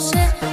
是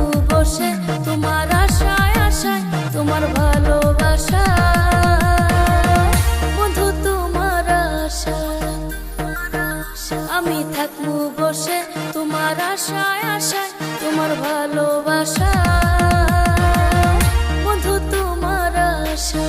শুধু তোমার আশায় আশায়, তোমার ভালোবাসা বন্ধু, তোমার আশা আমি থাকব তোমার আশায় আশায়, তোমার ভালোবাসা বন্ধু, তোমার আশা